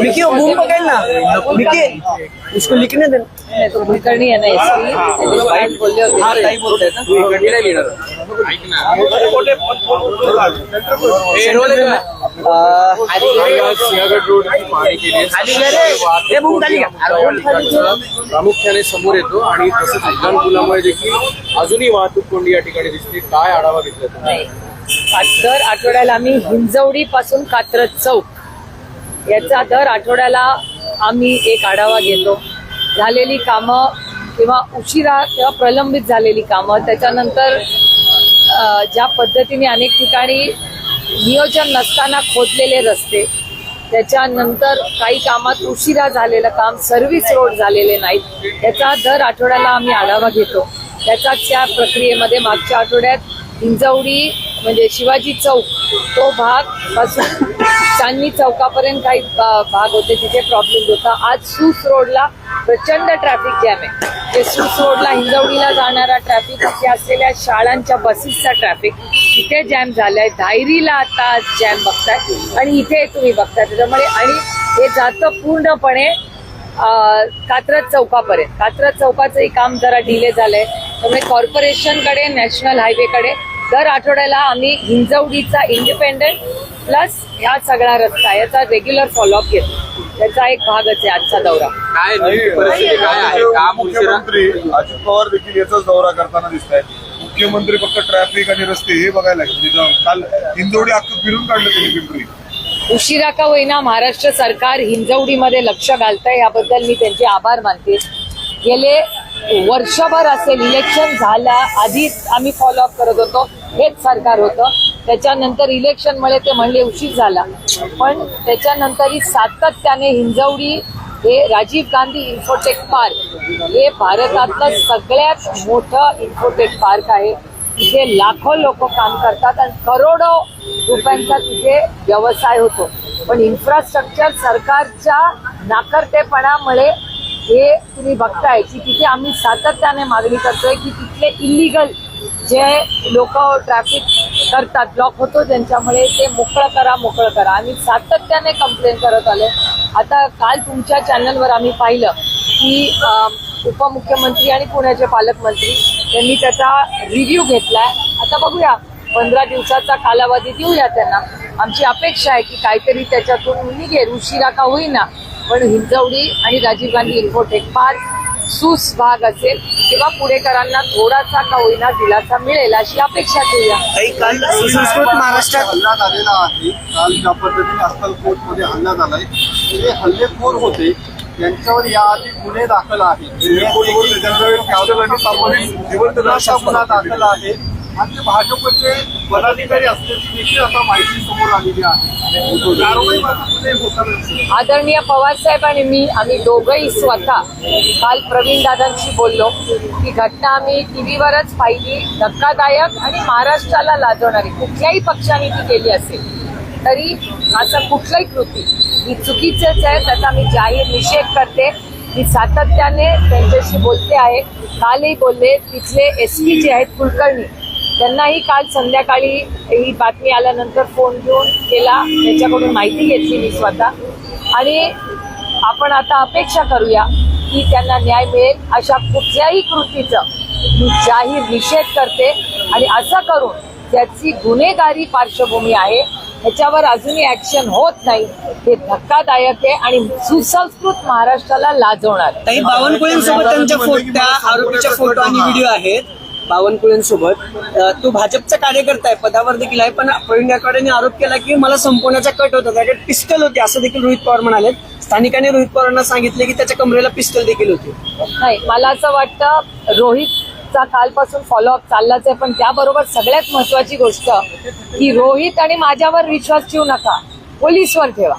विकी मुंह पकड़ ना. विकी उसको लिखने कुलकर्णी ना बोलले होते. हे खाली घ्या. प्रामुख्याने समोर येतो आणि तसंच उड्डाण पुलामुळे देखील अजूनही वाहतूक कोंडी या ठिकाणी दिसते. काय आढावा घेतला दर आठवड्याला आम्ही हिंजवडी पासून कात्रज चौक याचा दर आठवड्याला आम्ही एक आढावा घेतो. झालेली कामं किंवा उशिरा किंवा प्रलंबित झालेली कामं त्याच्यानंतर ज्या पद्धतीने अनेक ठिकाणी नियोजन नसताना खोदलेले रस्ते त्याच्यानंतर काही कामात उशिरा झालेलं काम सर्व्हिस रोड झालेले नाहीत याचा दर आठवड्याला आम्ही आढावा घेतो. त्याचा त्या प्रक्रियेमध्ये मागच्या आठवड्यात हिंजवडी म्हणजे शिवाजी चौक तो भागपासून चांदणी चौकापर्यंत काही भाग होते तिथे प्रॉब्लेम होता. आज सूस रोडला प्रचंड ट्रॅफिक जॅम आहे. म्हणजे जे सूस रोडला हिंजवडीला जाणारा ट्रॅफिक तिथे असलेल्या शाळांच्या बसेसचा ट्रॅफिक तिथे जॅम झालाय. धायरीला आता जॅम बघताय. आणि इथे तुम्ही बघताय. त्याच्यामुळे आणि हे जातं पूर्णपणे कात्रज चौकापर्यंत. कात्रज चौकाचंही काम जरा डिले झालंय. त्यामुळे कॉर्पोरेशनकडे नॅशनल हायवेकडे दर आठवड्याला आम्ही हिंजवडीचा इंडिपेंडंट प्लस ह्या सगळा रस्ता याचा रेग्युलर फॉलोअप घेतो. त्याचा एक भागच आहे आजचा दौरा. काय परिस्थिती काय आहे? काम उशिरा मुख्यमंत्री अजित पवार देखील याचाच दौरा करताना दिसत आहेत मुख्यमंत्री फक्त ट्रॅफिक आणि रस्ते हे बघायला लागले. म्हणजे काल हिंदोडी अख्खं फिरून काढलं त्यांनी पिंपरी. उशिरा का होईना महाराष्ट्र सरकार हिंजवडीमध्ये लक्ष घालतंय याबद्दल मी त्यांचे आभार मानते. गेले वर्षभर असेल इलेक्शन झाल्या आधीच आम्ही फॉलोअप करत होतो. हेच सरकार होतं. त्याच्यानंतर इलेक्शनमुळे ते म्हणले उशीर झाला. पण त्याच्यानंतरही सातत्याने हिंजवडी हे राजीव गांधी इन्फोटेक पार्क हे भारतातलं सगळ्यात मोठं इन्फोटेक पार्क आहे. तिथे लाखो लोक काम करतात आणि करोडो रुपयांचा तिथे व्यवसाय होतो. पण इन्फ्रास्ट्रक्चर सरकारच्या नाकर्तेपणामुळे हे तुम्ही बघताय की तिथे आम्ही सातत्याने मागणी करतोय की तिथले इलिगल जे लोक ट्रॅफिक करतात ब्लॉक होतो त्यांच्यामुळे ते मोकळं करा मोकळं करा. आम्ही सातत्याने कंप्लेन करत आलो. आता काल तुमच्या चॅनलवर आम्ही पाहिलं की उपमुख्यमंत्री आणि पुण्याचे पालकमंत्री यांनी त्याचा रिव्ह्यू घेतलाय. आता बघूया पंधरा दिवसाचा कालावधी देऊया त्यांना. आमची अपेक्षा आहे की काहीतरी त्याच्यातून निघेल. उशिरा का होईना. पण हिंजवडी आणि राजीव गांधी इन्फोटेक पार्क सूस भाग असेल किंवा पुणेकरांना थोडासा का होईना दिलासा मिळेल अशी अपेक्षा ठेवूया काल सुसंस्कृत महाराष्ट्रात हल्ला झालेला आहे काल ज्या पद्धतीने अस्सल कोर्टमध्ये हल्ला झालाय जे हल्लेखोर होते त्यांच्यावर याआधी गुन्हे दाखल आहेत गुन्हा दाखल आहे आणि ते भाजपचे पदाधिकारी असल्याची देखील आता माहिती समोर आलेली आहे. कारवाई मात्र कुठे आदरणीय आणि मी आम्ही दोघंही स्वतः काल प्रवीण दादांशी बोललो की घटना आम्ही टीव्हीवरच पाहिली धक्कादायक आणि महाराष्ट्राला लाजवणारी. कुठल्याही पक्षाने ती केली असेल तरी असं कुठलंही कृती ही चुकीचंच आहे त्याचा मी जाहीर निषेध करते. मी सातत्याने त्यांच्याशी बोलते आहे कालही बोलले तिथले एस पी जे आहेत कुलकर्णी त्यांनाही काल संध्याकाळी ही बातमी आल्यानंतर फोन घेऊन केला. त्याच्याकडून माहिती घेतली मी स्वतः. आणि आपण आता अपेक्षा करूया की त्यांना न्याय मिळेल अशा कुठल्याही कृतीचं मी जाहीर निषेध करते. आणि असं करून त्याची गुन्हेगारी पार्श्वभूमी आहे. ह्याच्यावर अजूनही ऍक्शन होत नाही. हे धक्कादायक आहे आणि सुसंस्कृत महाराष्ट्राला लाजवणार बावनकुळेंसोबत त्यांच्या फोटो त्या आरोपीच्या फोटो आणि व्हिडिओ आहेत. बावनकुळेंसोबत तू तो भाजपचा कार्यकर्ता आहे पदावर देखील आहे पण प्रवीण गायकवाडांनी आरोप केला की मला संपवण्याचा कट होता त्याच्यात पिस्टल होती असं देखील रोहित पवार म्हणाले स्थानिकांनी रोहित पवारांना सांगितले की त्याच्या कमरेला पिस्टल देखील होती. नाही मला असं वाटतं रोहितचा कालपासून फॉलोअप चाललाच आहे पण त्याबरोबर सगळ्यात महत्वाची गोष्ट की रोहित आणि माझ्यावर विश्वास ठेवू नका पोलीसवर ठेवा.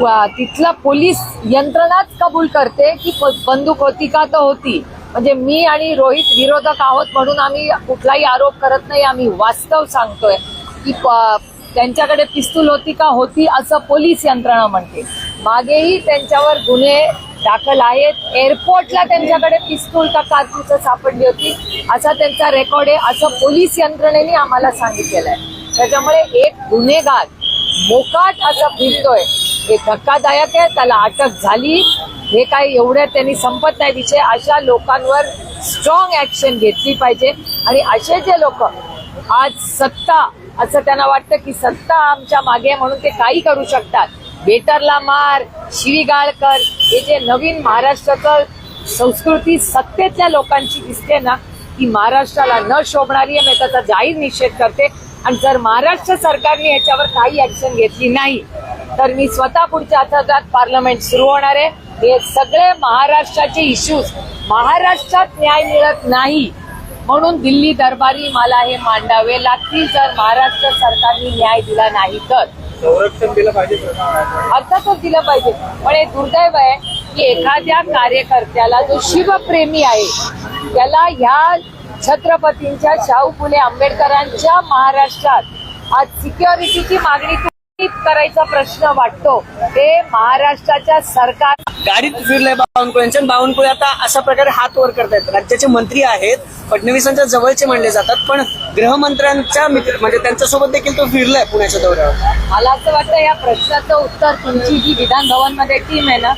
वा- तिथला पोलीस यंत्रणाच कबूल करते की प- बंदूक होती का तर होती. म्हणजे मी आणि रोहित विरोधक आहोत म्हणून आम्ही कुठलाही आरोप करत नाही आम्ही वास्तव सांगतोय की प- त्यांच्याकडे पिस्तूल होती का होती असं पोलीस यंत्रणा म्हणते. मागेही त्यांच्यावर गुन्हे दाखल आहेत. एअरपोर्टला त्यांच्याकडे पिस्तूल का कारतूस सापडली होती असा त्यांचा रेकॉर्ड आहे असं पोलीस यंत्रणेने आम्हाला सांगितलेलं आहे. त्याच्यामुळे एक गुन्हेगार मोकाट असा फिरतोय. हे धक्कादायक आहे त्याला अटक झाली. हे काही एवढ्या त्यांनी संपत नाही विषय अशा लोकांवर स्ट्रॉंग ऍक्शन घेतली पाहिजे. आणि असे जे लोक आज सत्ता असं त्यांना वाटतं की सत्ता आमच्या मागे म्हणून ते काही करू शकतात. बेटरला मार शिवीगाळ कर हे जे नवीन महाराष्ट्राचं संस्कृती सत्तेतल्या लोकांची दिसते ना ती महाराष्ट्राला न शोभणारी आहे. मी त्याचा जाहीर निषेध करते. आणि जर महाराष्ट्र सरकारने याच्यावर काही ऍक्शन घेतली नाही तर मी स्वतः पुढच्या आठवड्यात पार्लमेंट सुरू होणार आहे. हे सगळे महाराष्ट्राचे इश्यूज महाराष्ट्रात न्याय मिळत नाही. म्हणून दिल्ली दरबारी मला हे मांडावे लागतील. जर महाराष्ट्र सरकारने न्याय दिला नाही तर. संरक्षण दिलं पाहिजे अर्थातच दिलं पाहिजे. पण हे दुर्दैव आहे की एखाद्या कार्यकर्त्याला जो शिवप्रेमी आहे त्याला ह्या छत्रपतींच्या शाहू फुले आंबेडकरांच्या महाराष्ट्रात आज सिक्युरिटीची मागणी करायचा प्रश्न वाटतो. ते महाराष्ट्राच्या सरकार गाडीत फिरलंय बावनकुळ्यांच्या बावनकुळे आता अशा प्रकारे हात वर करतायत. राज्याचे मंत्री आहेत फडणवीसांच्या जवळचे मानले जातात पण गृहमंत्र्यांच्या मित्र म्हणजे त्यांच्यासोबत देखील तो फिरलाय पुण्याच्या दौऱ्यावर. मला असं वाटतं या प्रश्नाचं उत्तर तुमची जी विधान भवनमध्ये टीम आहे ना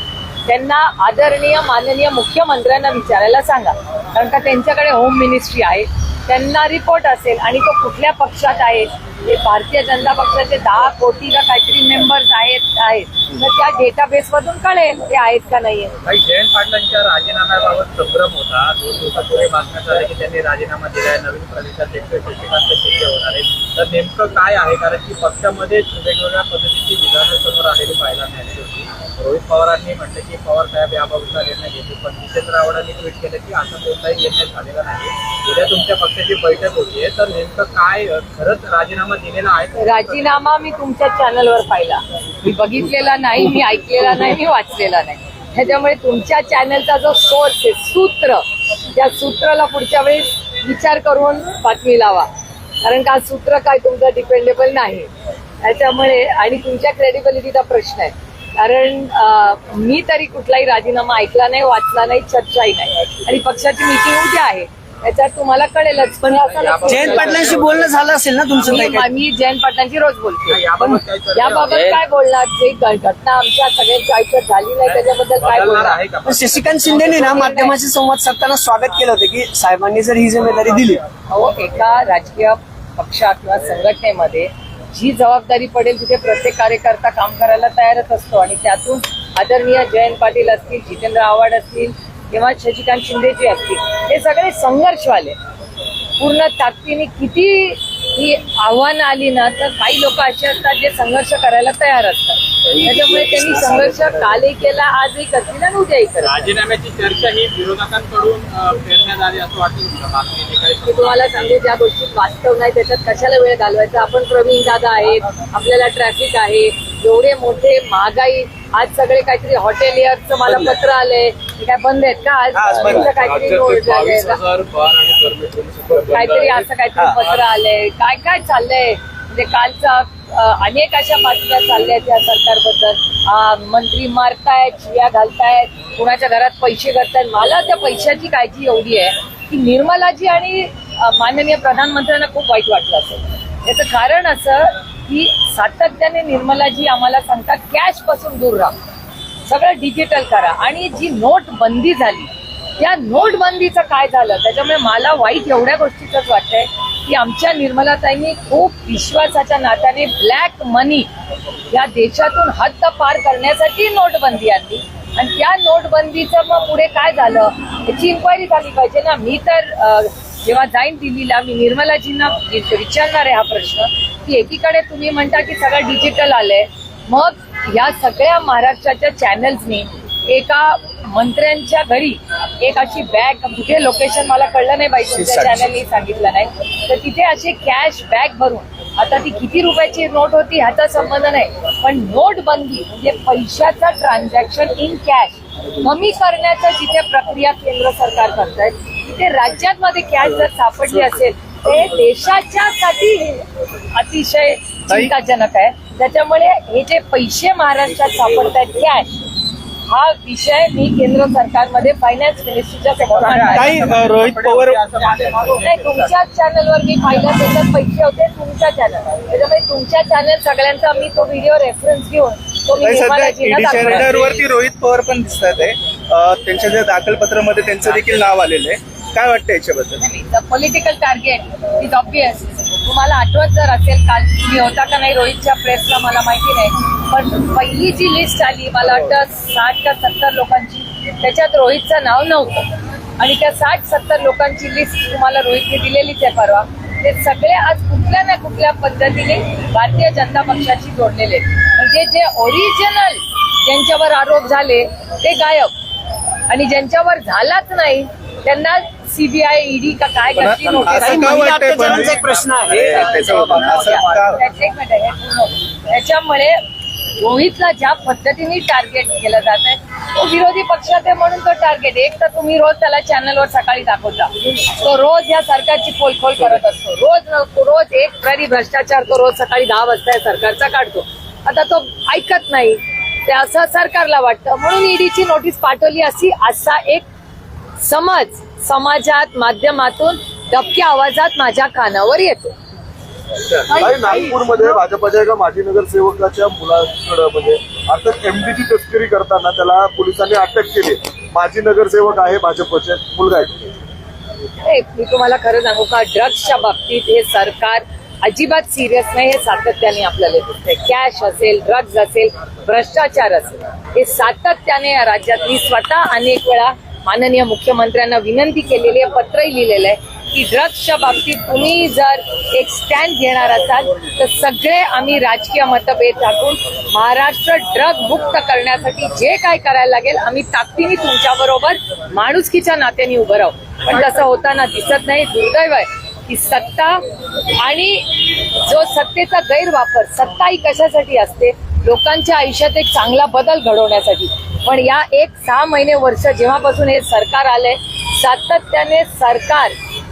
त्यांना आदरणीय माननीय मुख्यमंत्र्यांना विचारायला सांगा. कारण का त्यांच्याकडे होम मिनिस्ट्री आहे. त्यांना रिपोर्ट असेल आणि तो कुठल्या पक्षात आहे हे भारतीय जनता पक्षाचे दहा कोटी का काहीतरी मेंबर्स आहेत आहेत. तर त्या डेटाबेस मधून कळेल ते आहेत का नाही जयंत पाटलांच्या राजीनाम्याबाबत संभ्रम होता. दोन दिवसापूर्वी बातम्या झाल्या की त्यांनी राजीनामा दिलाय. नवीन प्रदेशाध्यक्ष शशिकांत शिंदे होणार आहेत तर नेमकं काय आहे? कारण की पक्षामध्ये वेगवेगळ्या पद्धतीची विधानं समोर आलेली पाहायला मिळाली होती. रोहित पवारांनी म्हटलं की पवार साहेब याबाबतचा निर्णय घेतील. पण जितेंद्र आव्हाडांनी ट्विट केलं की असा कोणताही निर्णय झालेला नाही. उद्या तुमच्या पक्षाची बैठक होतीये तर नेमकं काय खरंच राजीनामा दिलेला आहे? राजीनामा मी तुमच्या चॅनलवर पाहिला. मी बघितलेला नाही मी ऐकलेला नाही मी वाचलेला नाही. त्याच्यामुळे तुमच्या चॅनलचा जो सोर्स आहे सूत्र त्या सूत्राला पुढच्या वेळेस विचार करून बातमी लावा. कारण का सूत्र काय तुमचं डिपेंडेबल नाही. त्याच्यामुळे आणि तुमच्या क्रेडिबिलिटीचा प्रश्न आहे. कारण मी तरी कुठलाही राजीनामा ऐकला नाही वाचला नाही चर्चाही नाही. आणि पक्षाची मीटिंग उद्या आहे. त्याच्यात तुम्हाला कळेलच पण जयंत पाटलांशी बोलणं झालं असेल ना तुमचं काही मी मी जयंत पाटलांची रोज बोलते. याबाबत काय बोलणार? जे घटना आमच्या सगळ्यांच्या आयुष्यात झाली नाही त्याच्याबद्दल काय बोलणार? आहे का पण? शशिकांत शिंदेने ना माध्यमाशी संवाद साधताना स्वागत केलं होतं की साहेबांनी जर ही जिम्मेदारी दिली. अहो एका राजकीय पक्षात किंवा संघटनेमध्ये जी जबाबदारी पडेल तिथे प्रत्येक कार्यकर्ता काम करायला तयारच असतो. आणि त्यातून आदरणीय जयंत पाटील असतील जितेंद्र आव्हाड असतील किंवा शशिकांत शिंदेजी असतील हे सगळे संघर्षवाले. पूर्ण ताकदीने किती ही आव्हानं आली ना तर काही लोक असे असतात जे संघर्ष करायला तयार असतात. त्याच्यामुळे त्यांनी संघर्ष कालही केला आजही करतील आणि उद्याही करतील. राजीनाम्याची चर्चा ही विरोधकांकडून पेरण्यात आली असं वाटतं तुम्हाला? मी सांगू ज्या गोष्टीत वास्तव नाही त्याच्यात कशाला वेळ घालवायचा? आपण प्रवीण दादा आहेत आपल्याला ट्रॅफिक आहे एवढे मोठे महागाई आज सगळे काहीतरी हॉटेलियरचं मला पत्र आलंय. हे काय बंद आहेत का आज? काहीतरी काहीतरी. असं काहीतरी पत्र आलंय. काय काय चाललंय? म्हणजे कालचा अनेकाच्या अनेक अशा बातम्या चालल्या आहेत या सरकारबद्दल. मंत्री मारतायत शिव्या घालतायत कुणाच्या घरात पैसे करतायत मला त्या पैशाची काळजी एवढी आहे की निर्मलाजी आणि माननीय प्रधानमंत्र्यांना खूप वाईट वाटलं असेल. याचं कारण असं की सातत्याने निर्मलाजी आम्हाला सांगतात कॅशपासून दूर राहा. सगळं डिजिटल करा. आणि जी नोटबंदी झाली या नोटबंदीचं काय झालं? त्याच्यामुळे मला वाईट एवढ्या गोष्टीचंच वाटतंय की आमच्या निर्मलाताईंनी खूप विश्वासाच्या नात्याने ब्लॅक मनी या देशातून हद्द पार करण्यासाठी नोटबंदी आणली. आणि त्या नोटबंदीचं मग पुढे काय झालं? याची इन्क्वायरी झाली पाहिजे ना. मी तर जेव्हा जाईन दिल्लीला मी निर्मलाजींना विचारणार आहे हा प्रश्न. की एकीकडे तुम्ही म्हणता की सगळं डिजिटल आलंय. मग या सगळ्या महाराष्ट्राच्या चॅनल्सनी एका मंत्र्यांच्या घरी एक अशी बॅग कुठे लोकेशन मला कळलं नाही पाहिजे तुमच्या चॅनलनी सांगितलं नाही. तर तिथे अशी कॅश बॅग भरून आता ती किती रुपयाची नोट होती ह्याचा संबंध नाही पण नोटबंदी म्हणजे पैशाचं ट्रान्झॅक्शन इन कॅश कमी करण्याचं जिथे प्रक्रिया केंद्र सरकार करत आहे तिथे राज्यांमध्ये कॅश जर सापडली असेल ते देशाच्या साठी अतिशय चिंताजनक आहे. त्याच्यामुळे हे जे पैसे महाराष्ट्रात सापडत आहेत कॅश हा विषय मी केंद्र सरकारमध्ये फायनान्स मिनिस्ट्रीच्या समोर अ, रोहित पवार नाही तुमच्याच चॅनलवर मी पाहिलं त्याच्यात पैसे होते तुमच्या चॅनल त्याच्यामुळे तुमच्या चॅनल सगळ्यांचा मी तो व्हिडिओ रेफरन्स घेऊन तो मी काही सध्या निर्मलाजींना ईडीच्या दाखवला. रेडरवरती रोहित पवार पण दिसतात आहे अ, त्यांच्या ज्या दाखलपत्रामध्ये त्यांचं देखील नाव आलेलं आहे. काय वाटतं याच्याबद्दल? पॉलिटिकल टार्गेट इज ऑब्विस तुम्हाला आठवत जर असेल काल मी होता का नाही रोहितच्या प्रेसला मला माहिती नाही. पण पहिली जी लिस्ट आली मला वाटतं साठ का सत्तर लोकांची त्याच्यात रोहितचं नाव नव्हतं. आणि त्या साठ सत्तर लोकांची लिस्ट तुम्हाला रोहितने दिलेलीच आहे परवा. ते सगळे आज कुठल्या ना कुठल्या पद्धतीने भारतीय जनता पक्षाशी जोडलेले आहेत. म्हणजे जे ओरिजिनल ज्यांच्यावर आरोप झाले ते गायब. आणि ज्यांच्यावर झालाच नाही त्यांना सीबीआय ईडी का काय नोटीस का पण अत्याचारांचा एक प्रश्न आहे. हे. त्याच्यामुळे रोहितला ज्या पद्धतीने टार्गेट केलं जात आहे तो विरोधी पक्षात आहे म्हणून तो टार्गेट एक तर तुम्ही रोज त्याला चॅनलवर सकाळी दाखवता. तो रोज या सरकारची खोलखोल करत असतो. रोज रोज एक प्ररी भ्रष्टाचार तो रोज सकाळी दहा वाजता या सरकारचा काढतो. आता तो ऐकत नाही. ते असं सरकारला वाटतं. म्हणून ईडीची नोटीस पाठवली अशी असा एक समज समाजात माध्यमातून डबक्या आवाजात माझ्या कानावर येतो. नागपूरमध्ये भाजपच्या एका माजी नगरसेवकाच्या मुलाकडे म्हणजे अर्थात एमडीची तस्करी करताना त्याला पोलिसांनी अटक केली. माजी नगरसेवक आहे भाजपचे मुलगा आहे. मी तुम्हाला खरं सांगू का ड्रग्सच्या बाबतीत हे सरकार अजिबात सिरियस नाही हे सातत्याने आपल्याला दिसतंय. कॅश असेल ड्रग्ज असेल भ्रष्टाचार असेल. हे सातत्याने या राज्यात मी स्वतः अनेक वेळा माननीय मुख्यमंत्र्यांना विनंती केलेली आहे पत्रही लिहिलेलं आहे. की ड्रग्सच्या बाबतीत तुम्ही जर एक स्टँड घेणार असाल तर सगळे आम्ही राजकीय मतभेद टाकून महाराष्ट्र ड्रग मुक्त करण्यासाठी जे काय करायला लागेल आम्ही ताकदीने तुमच्या बरोबर माणुसकीच्या नात्याने उभं राहू. पण तसं होताना दिसत नाही दुर्दैव आहे की सत्ता आणि जो सत्तेचा गैरवापर सत्ता ही कशासाठी असते? लोकांच्या आयुष्यात एक चांगला बदल घडवण्यासाठी. पण या एक सहा महिने वर्ष जेव्हापासून हे सरकार आलंय सातत्याने सरकार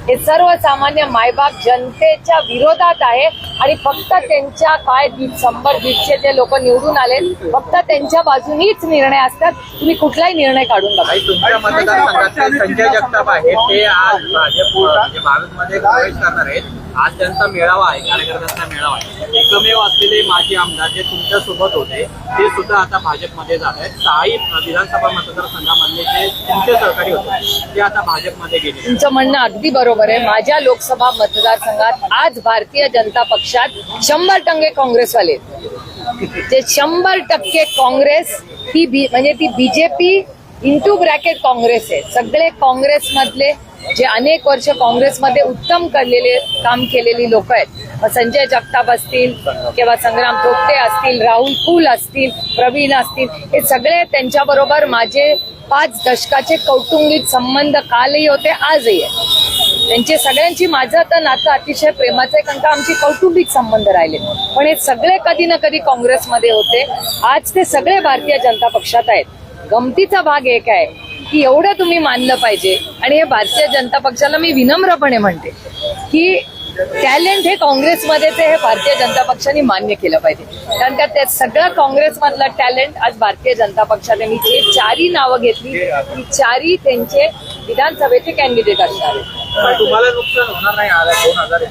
हे सर्वसामान्य मायबाप जनतेच्या विरोधात आहे आणि फक्त त्यांच्या काय शंभर दीडशे जे लोक निवडून आले फक्त त्यांच्या बाजूनीच निर्णय असतात. तुम्ही कुठलाही निर्णय काढून बघा. तुमच्या मतदारसंघातले संजय जगताप आहेत ते आज भाजप म्हणजे भाजपमध्ये प्रवेश करणार आहेत. आज त्यांचा मेळावा आहे कार्यकर्त्यांचा मेळावा आहे. एकमेव असलेले माजी आमदार जे तुमच्यासोबत होते ते सुद्धा आता भाजपमध्ये जात आहेत. सहाही विधानसभा मतदारसंघामधले जे तुमचे सहकारी होते ते आता भाजपमध्ये गेले. तुमचं म्हणणं अगदी बरोबर आहे. माझ्या लोकसभा मतदारसंघात आज भारतीय जनता पक्षात शंभर टक्के काँग्रेसवाले आहेत. जे शंभर टक्के काँग्रेस ती बी म्हणजे ती बीजेपी इंटू ब्रॅकेट काँग्रेस आहे. सगळे काँग्रेसमधले जे अनेक वर्ष काँग्रेसमध्ये उत्तम करलेले काम केलेली लोक आहेत. संजय जगताप असतील किंवा संग्राम थोपटे असतील राहुल कुल असतील प्रवीण असतील हे सगळे त्यांच्याबरोबर माझे पाच दशकाचे कौटुंबिक संबंध कालही होते आजही आहे त्यांचे सगळ्यांची माझं आता नातं अतिशय प्रेमाचं आहे कारण का आमचे कौटुंबिक संबंध राहिले. पण हे सगळे कधी ना कधी काँग्रेसमध्ये होते. आज ते सगळे भारतीय जनता पक्षात आहेत. गमतीचा भाग एक आहे की एवढं तुम्ही मानलं पाहिजे. आणि हे भारतीय जनता पक्षाला मी विनम्रपणे म्हणते की टॅलेंट हे काँग्रेसमध्ये ते हे भारतीय जनता पक्षाने मान्य केलं पाहिजे. कारण का त्या सगळं काँग्रेसमधलं टॅलेंट आज भारतीय जनता पक्षाने मी जे चारही नावं घेतली ती चारही त्यांचे विधानसभेचे कॅन्डिडेट असणार आहेत. तुम्हाला नुकसान होणार नाही आला दोन हजार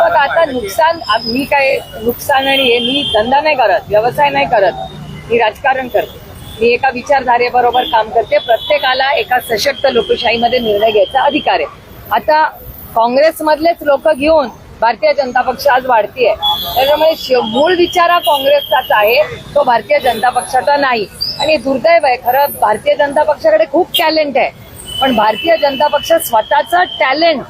बघ आता. नुकसान आ- मी काय नुकसान आणि हे मी धंदा नाही करत व्यवसाय नाही करत मी राजकारण करते. मी एका विचारधारेबरोबर काम करते प्रत्येकाला एका सशक्त लोकशाहीमध्ये निर्णय घ्यायचा अधिकार आहे. आता काँग्रेसमधलेच लोक घेऊन भारतीय जनता पक्ष आज वाढतीये. त्याच्यामुळे श- मूळ विचार हा काँग्रेसचाच आहे तो भारतीय जनता पक्षाचा नाही. आणि दुर्दैव आहे खरं भारतीय जनता पक्षाकडे खूप टॅलेंट आहे. पण भारतीय जनता पक्ष स्वतःचा टॅलेंट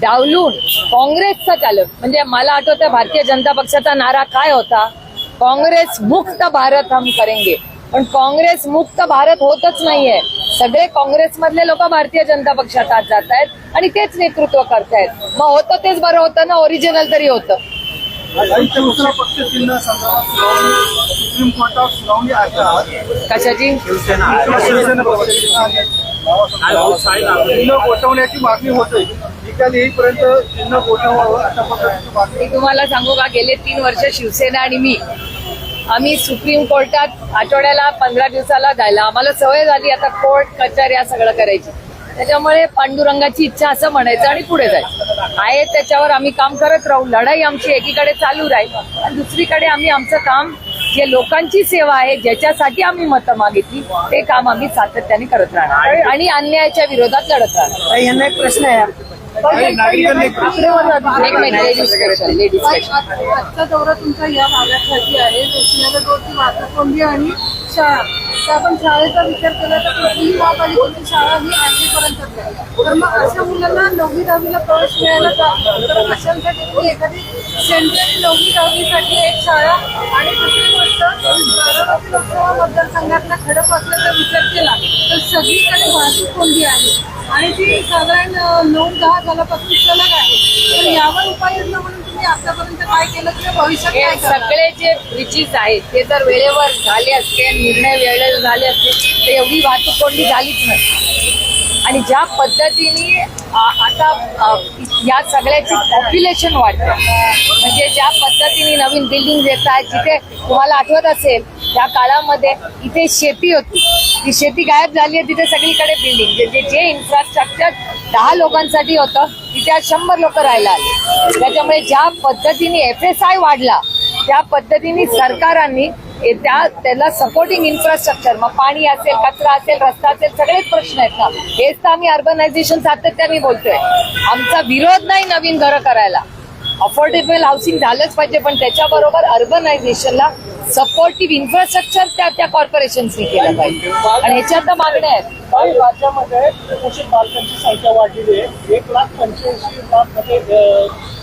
डावलून काँग्रेसचा टॅलेंट म्हणजे मला आठवतं भारतीय जनता पक्षाचा नारा काय होता? काँग्रेस मुक्त भारत हम करेंगे. पण काँग्रेस मुक्त भारत होतच नाहीये. सगळे काँग्रेसमधले लोक भारतीय जनता पक्षात आज जात आहेत आणि तेच नेतृत्व करतायत. मग होतं तेच बरं होतं ना? ओरिजिनल तरी होतं. दुसरा पक्ष चिन्ह संदर्भात सुनावणी सुप्रीम कोर्टात सुनावणी आहे कशाची? शिवसेना. चिन्ह गोठवण्याची मागणी होते. निकाल येईपर्यंत चिन्ह गोठवावं अशा पद्धतीची मागणी. मी तुम्हाला सांगू का गेले तीन वर्ष शिवसेना आणि मी. आम्ही सुप्रीम कोर्टात आठवड्याला पंधरा दिवसाला जायला. आम्हाला सवय झाली आता कोर्ट कचऱ्या सगळं करायची. त्याच्यामुळे पांडुरंगाची इच्छा असं म्हणायचं आणि पुढे जायचं आहे त्याच्यावर आम्ही काम करत राहू. लढाई आमची एकीकडे चालू राहील. आणि दुसरीकडे आम्ही आमचं काम जे लोकांची सेवा आहे ज्याच्यासाठी आम्ही मतं मागितली ते काम आम्ही सातत्याने करत राहणार. आणि अन्यायाच्या विरोधात लढत राहणार. यांना एक प्रश्न आहे. आजचा दौरा तुमचा या भागासाठी आहे आणि शाळा. तर आपण शाळेचा विचार केला तर कुठलीही महापालिकेची शाळा ही आठवीपर्यंतच आहे तर मग अशा मुलांना नववी दहावीला प्रवेश मिळायला तर अशांसाठी तुम्ही एखादी सेंट्रल नववी दहावीसाठी एक शाळा आणि दुसरी गोष्ट बारामती लोकसभा मतदारसंघातला खडक असल्याचा विचार केला तर सगळीकडे वाहतूक कोंडी आहे. आणि ती साधारण नऊ दहा झाल्यापासून सलग आहे. तर यावर उपाययोजना म्हणून तुम्ही आतापर्यंत काय केलं किंवा भविष्यात हे काय करणार? सगळे जे ब्रिजेस आहेत ते जर वेळेवर झाले असते निर्णय वेळेवर झाले असते तर एवढी वाहतूक कोंडी झालीच नसती आणि ज्या पद्धतीने आ- आता या सगळ्याची पॉप्युलेशन वाढते म्हणजे ज्या पद्धतीने नवीन बिल्डिंग येत आहेत जिथे तुम्हाला आठवत असेल त्या काळामध्ये इथे शेती होती. ती शेती गायब झाली आहे तिथे सगळीकडे बिल्डिंग जे जे इन्फ्रास्ट्रक्चर दहा लोकांसाठी होतं तिथे आज शंभर लोक राहायला आले. त्याच्यामुळे ज्या पद्धतीने एफ एस आय वाढला त्या पद्धतीने सरकारांनी त्या त्याला सपोर्टिंग इन्फ्रास्ट्रक्चर मग पाणी असेल कचरा असेल रस्ता असेल सगळेच प्रश्न आहेत ना. हेच तर आम्ही अर्बनायझेशन सातत्याने बोलतोय. आमचा विरोध नाही नवीन घरं करायला. अफोर्डेबल हाऊसिंग झालंच पाहिजे पण त्याच्याबरोबर अर्बनायझेशनला सपोर्टिव्ह इन्फ्रास्ट्रक्चर त्या त्या कॉर्पोरेशन्सनी केलं पाहिजे. आणि ह्याच्यात मागण्या आहेत. काही राज्यामध्ये कुपोषित बालकांची संख्या वाढलेली आहे. एक लाख पंच्याऐंशी लाखमध्ये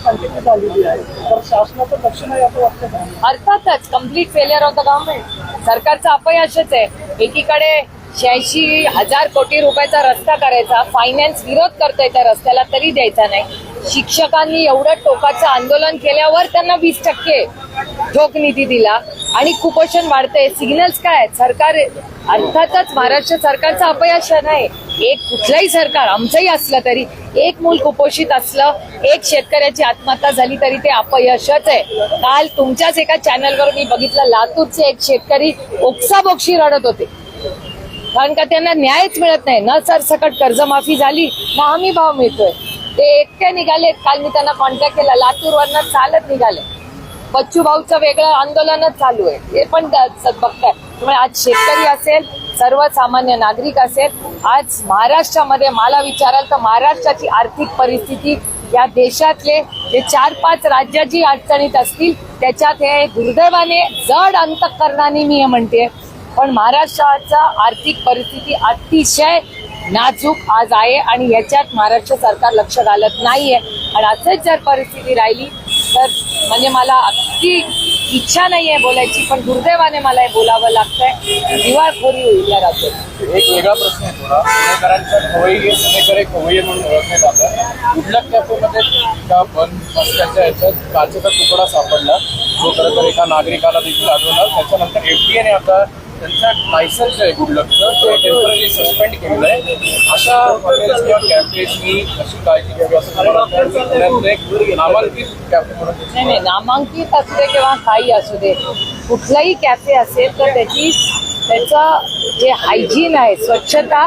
कंटिन्यू झालेली आहे. तर शासनाचं लक्ष नाही असं वाटतं अर्थातच complete failure of the government सरकारचं अपयशच आहे. एकीकडे शहाऐंशी हजार कोटी रुपयाचा रस्ता करायचा फायनान्स विरोध करतोय त्या रस्त्याला तरी द्यायचा नाही. शिक्षकांनी एवढं टोकाचं आंदोलन केल्यावर त्यांना वीस टक्के ठोक निधी दिला. आणि कुपोषण वाढतंय. सिग्नल्स काय आहेत? सरकार अर्थातच महाराष्ट्र सरकारचं अपयश नाही. एक कुठलंही सरकार आमचंही असलं तरी एक मूल कुपोषित असलं एक शेतकऱ्याची आत्महत्या झाली तरी ते अपयशच आहे. काल तुमच्याच एका चॅनलवर मी बघितलं लातूरचे एक शेतकरी ओक्साबोक्षी रडत होते. कारण का त्यांना न्यायच मिळत नाही. न सरसकट कर्जमाफी झाली ना हमी भाव मिळतोय. ते एकटे निघाले काल मी त्यांना कॉन्टॅक्ट केला. लातूरवरनं चालत निघाले. बच्चू भाऊचं वेगळं आंदोलनच चालू आहे. हे पण बघताय. त्यामुळे आज शेतकरी असेल सर्वसामान्य नागरिक असेल आज महाराष्ट्रामध्ये मला विचाराल तर महाराष्ट्राची आर्थिक परिस्थिती या देशातले जे चार पाच राज्याची अडचणीत असतील त्याच्यात हे दुर्दैवाने जड अंतकरणाने मी हे म्हणते. पण महाराष्ट्राचा आर्थिक परिस्थिती अतिशय नाजूक आज आहे आणि याच्यात महाराष्ट्र सरकार लक्ष घालत नाहीये. आणि असंच जर परिस्थिती राहिली तर म्हणजे मला अगदी इच्छा नाहीये बोलायची पण दुर्दैवाने मला हे बोलावं लागतंय. दिवाळखोरी होईल या राज्यात एक वेगळा प्रश्न आहे थोडा. पुणेकरांच्या खवई पुणेकर एक खवय्ये म्हणून ओळखले जातात. गुडलक कॅफेमध्ये त्या बंद रस्त्याच्या ह्याच्यात काचेचा तुकडा सापडला? जो खरं तर एका नागरिकाला देखील आढळला त्याच्यानंतर एफडीएने आता त्यांचा लायसन्स आहे गुडलकचं ते टेंपररी सस्पेंड केलेलं आहे. अशा हॉटेल्स किंवा कॅफेजनी अशी काळजी घ्यावी असं एक नामांकित कॅफे म्हणून नाही नाही नामांकित असू दे किंवा काही असू दे कुठलाही कॅफे असेल तर त्याची त्याचं जे हायजीन आहे स्वच्छता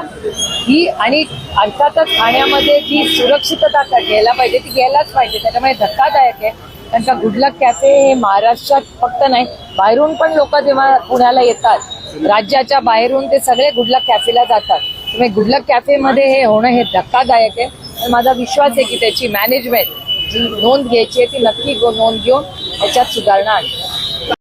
ही आणि अर्थातच खाण्यामध्ये जी सुरक्षितता घ्यायला पाहिजे ती घ्यायलाच पाहिजे. त्याच्यामुळे धक्कादायक आहे. त्यांचा गुडलक कॅफे हे महाराष्ट्रात फक्त नाही बाहेरून पण लोक जेव्हा पुण्याला येतात राज्याच्या बाहेरून ते सगळे गुडलक कॅफेला जातात. त्यामुळे गुडलक कॅफेमध्ये हे होणं हे धक्कादायक आहे. आणि माझा विश्वास आहे की त्याची मॅनेजमेंट जी नोंद घ्यायची आहे ती नक्की गो- नोंद घेऊन त्याच्यात सुधारणा आणली.